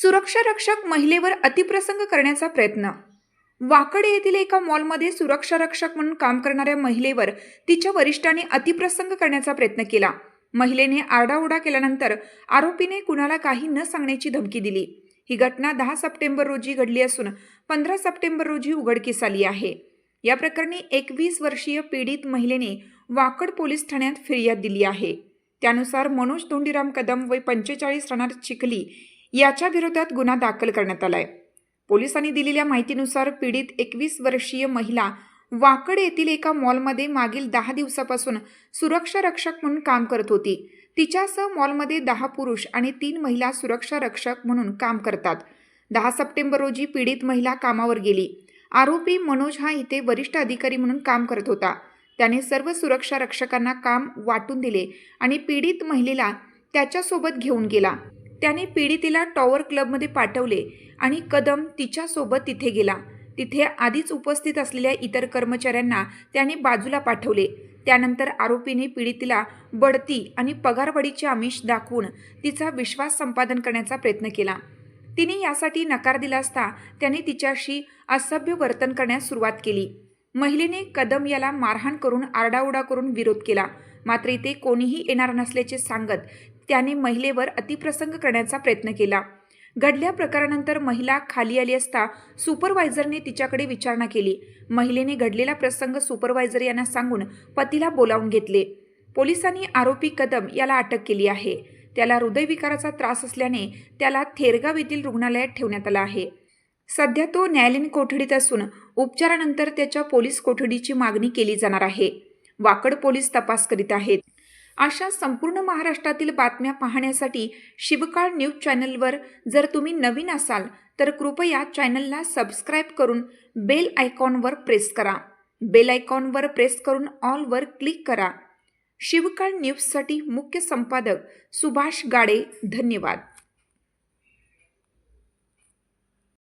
सुरक्षा रक्षक महिलेवर अतिप्रसंग करण्याचा प्रयत्न. वाकड येथील एका मॉलमध्ये सुरक्षा रक्षक म्हणून काम करणाऱ्या महिलेवर तिच्या वरिष्ठांनी अतिप्रसंग करण्याचा प्रयत्न केला. महिलेने आरडाओरडा केल्यानंतर आरोपीने कुणाला काही न सांगण्याची धमकी दिली. ही घटना दहा सप्टेंबर रोजी घडली असून पंधरा सप्टेंबर रोजी उघडकीस आली आहे. या प्रकरणी एकवीस वर्षीय पीडित महिलेने वाकड पोलीस ठाण्यात फिर्याद दिली आहे. त्यानुसार मनोज धोंडीराम कदम वय पंचेचाळीस राहणार चिखली याच्या विरोधात गुन्हा दाखल करण्यात आलाय. पोलिसांनी दिलेल्या माहितीनुसार पीडित एकवीस वर्षीय महिला वाकड येथील एका मॉलमध्ये मागील दहा दिवसापासून सुरक्षा रक्षक म्हणून काम करत होती. तिच्यासह मॉलमध्ये दहा पुरुष आणि तीन महिला सुरक्षा रक्षक म्हणून काम करतात. दहा सप्टेंबर रोजी पीडित महिला कामावर गेली. आरोपी मनोज हा इथे वरिष्ठ अधिकारी म्हणून काम करत होता. त्याने सर्व सुरक्षा रक्षकांना काम वाटून दिले आणि पीडित महिलेला त्याच्यासोबत घेऊन गेला. त्याने पीडितीला टॉवर क्लबमध्ये पाठवले आणि कदम तिच्यासोबत तिथे गेला. तिथे आधीच उपस्थित असलेल्या इतर कर्मचाऱ्यांना त्याने बाजूला पाठवले. त्यानंतर आरोपीने पीडितीला बढती आणि पगारवाढीचे आमिष दाखवून तिचा विश्वास संपादन करण्याचा प्रयत्न केला. तिने यासाठी नकार दिला असता त्याने तिच्याशी असभ्य वर्तन करण्यास सुरुवात केली. महिलेने कदम याला मारहाण करून आरडाओरडा करून विरोध केला. मात्र इथे कोणीही येणार नसल्याचे सांगत त्याने महिलेवर अतिप्रसंग करण्याचा प्रयत्न केला. घडल्या प्रकारानंतर महिला खाली आली असता सुपरवायझरने तिच्याकडे विचारणा केली. महिलेने घडलेला प्रसंग सुपरवायझर यांना सांगून पतीला बोलावून घेतले. पोलिसांनी आरोपी कदम याला अटक केली आहे. त्याला हृदयविकाराचा त्रास असल्याने त्याला थेरगाव येथील रुग्णालयात ठेवण्यात आला आहे. सध्या तो न्यायालयीन कोठडीत असून उपचारानंतर त्याच्या पोलीस कोठडीची मागणी केली जाणार आहे. वाकड पोलीस तपास करीत आहेत. अशा संपूर्ण महाराष्ट्रातील बातम्या पाहण्यासाठी शिवकाळ न्यूज चॅनलवर जर तुम्ही नवीन असाल तर कृपया चॅनलला सबस्क्राईब करून बेल आयकॉनवर प्रेस करा. बेल आयकॉनवर प्रेस करून ऑलवर क्लिक करा. शिवकाळ न्यूजसाठी मुख्य संपादक सुभाष गाडे धन्यवाद.